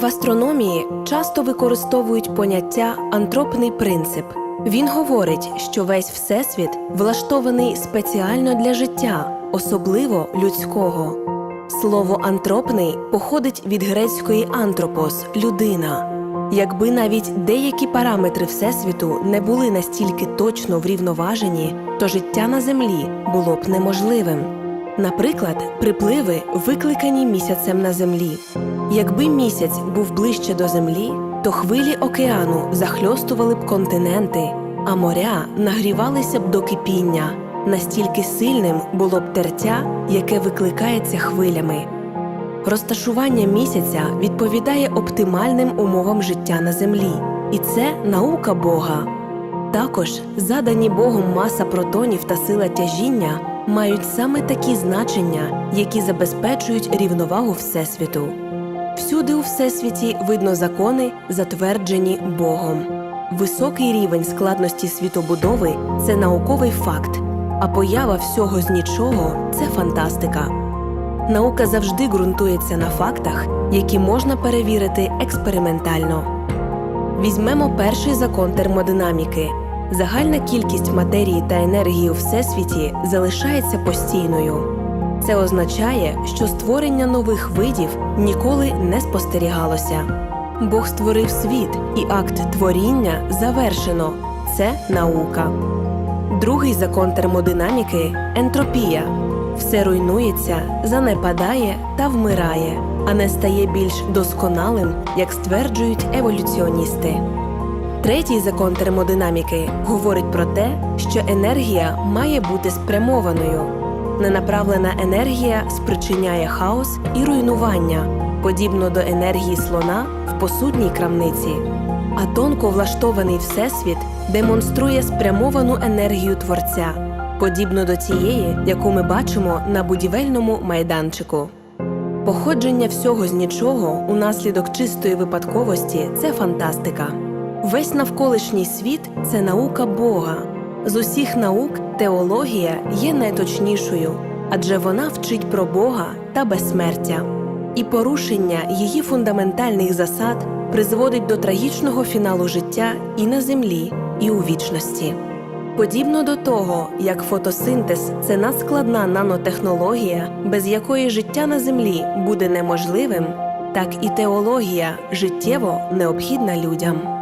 В астрономії часто використовують поняття антропний принцип. Він говорить, що весь всесвіт влаштований спеціально для життя, особливо людського. Слово антропний походить від грецької антропос людина. Якби навіть деякі параметри Всесвіту не були настільки точно врівноважені, то життя на землі було б неможливим. Наприклад, припливи викликані місяцем на землі. Якби місяць був ближче до землі, то хвилі океану захльостували б континенти, а моря нагрівалися б до кипіння. Настільки сильним було б тертя, яке викликається хвилями. Розташування місяця відповідає оптимальним умовам життя на землі, і це наука Бога. Також задані Богом маса протонів та сила тяжіння мають саме такі значення, які забезпечують рівновагу Всесвіту. Всюди у Всесвіті видно закони, затверджені Богом. Високий рівень складності світобудови це науковий факт, а поява всього з нічого це фантастика. Наука завжди ґрунтується на фактах, які можна перевірити експериментально. Візьмемо перший закон термодинаміки. Загальна кількість матерії та енергії у всесвіті залишається постійною. Це означає, що створення нових видів ніколи не спостерігалося. Бог створив світ, і акт творіння завершено. Це наука. Другий закон термодинаміки ентропія. Все руйнується, занепадає та вмирає, а не стає більш досконалим, як стверджують еволюціоністи. Третій закон термодинаміки говорить про те, що енергія має бути спрямованою. Ненаправлена енергія спричиняє хаос і руйнування, подібно до енергії слона в посудній крамниці. А тонко влаштований всесвіт демонструє спрямовану енергію творця, подібно до тієї, яку ми бачимо на будівельному майданчику. Походження всього з нічого унаслідок чистої випадковості це фантастика. Весь навколишній світ це наука Бога. З усіх наук теологія є найточнішою, адже вона вчить про Бога та безсмертя. І порушення її фундаментальних засад призводить до трагічного фіналу життя і на землі, і у вічності. Подібно до того, як фотосинтез це надскладна нанотехнологія, без якої життя на землі буде неможливим, так і теологія життєво необхідна людям.